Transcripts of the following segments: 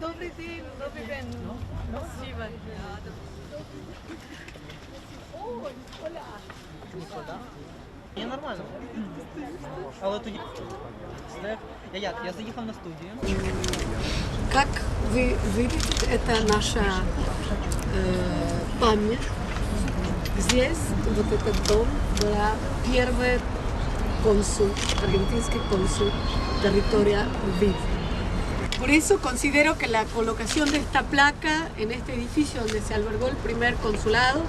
Добрий день, добрий день. Спасибо. Ні, нормально. Але тоді. Стеф, я як? Я заїхав на студію. Как вы видите, это наша э, память. Здесь, вот этот дом, была первый консул, argentinский консул, territoria Vid. Por eso considero que la colocación de esta placa en este edificio donde se albergó el primer consulado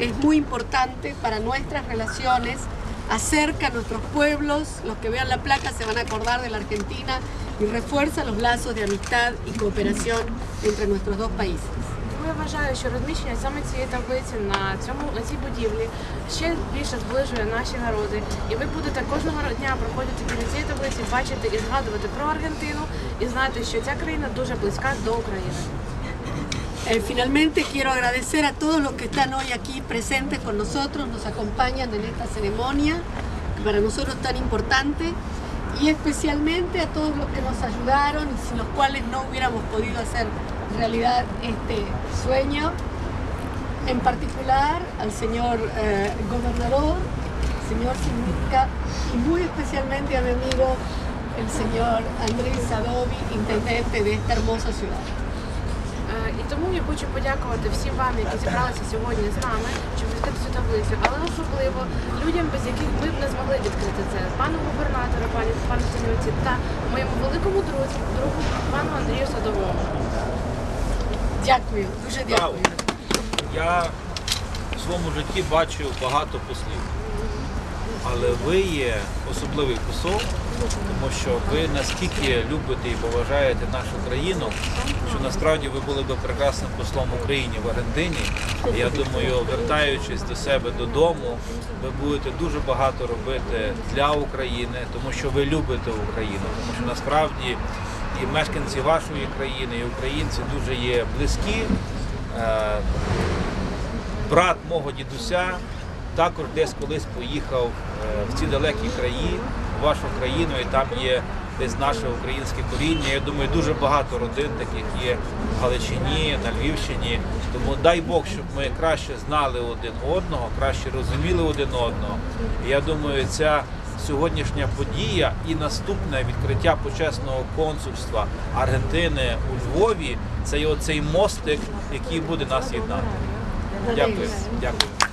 es muy importante para nuestras relaciones, acerca a nuestros pueblos, los que vean la placa se van a acordar de la Argentina y refuerza los lazos de amistad y cooperación entre nuestros dos países. Я вважаю, що розміщення саме цієї таблиці на цьому на цій будівлі ще більше зближує наші народи. І ви будете кожного дня проходити біля цієї таблиці, бачити і згадувати про Аргентину і знати, що ця країна дуже близька до України. Eh, finalmente quiero agradecer a todos los que están hoy aquí presentes con nosotros, nos acompañan en esta ceremonia, para nosotros tan importante, y especialmente a todos los que nos ayudaron y sin los cuales no hubiéramos podido hacer realidad este sueño, en particular al señor eh, gobernador, señor Significa, y muy especialmente a mi amigo el señor Andrés Sadovi, intendente de esta hermosa ciudad. Е, І тому я хочу подякувати всім вам, які зібралися сьогодні з нами, щоб відкрити цю таблицю, але особливо людям, без яких ми б не змогли відкрити це. Пану губернатору, пані пану Синюці та моєму великому друзі, другу пану Андрію Садовому. Дякую, дуже дякую. Я в своєму житті бачив багато послів. Але ви є особливий посол, тому що ви настільки любите і поважаєте нашу країну, що насправді ви були би прекрасним послом Україні в Аргентині. І я думаю, вертаючись до себе додому, ви будете дуже багато робити для України, тому що ви любите Україну, тому що насправді і мешканці вашої країни, і українці дуже є близькі. Е, брат мого дідуся також десь колись поїхав е, в ці далекі краї, в вашу країну, і там є десь наше українське коріння. Я думаю, дуже багато родин таких є в Галичині, на Львівщині. Тому дай Бог, щоб ми краще знали один одного, краще розуміли один одного. Я думаю, ця сьогоднішня подія і наступне відкриття почесного консульства Аргентини у Львові це є оцей мостик, який буде нас єднати. Дякую. Дякую.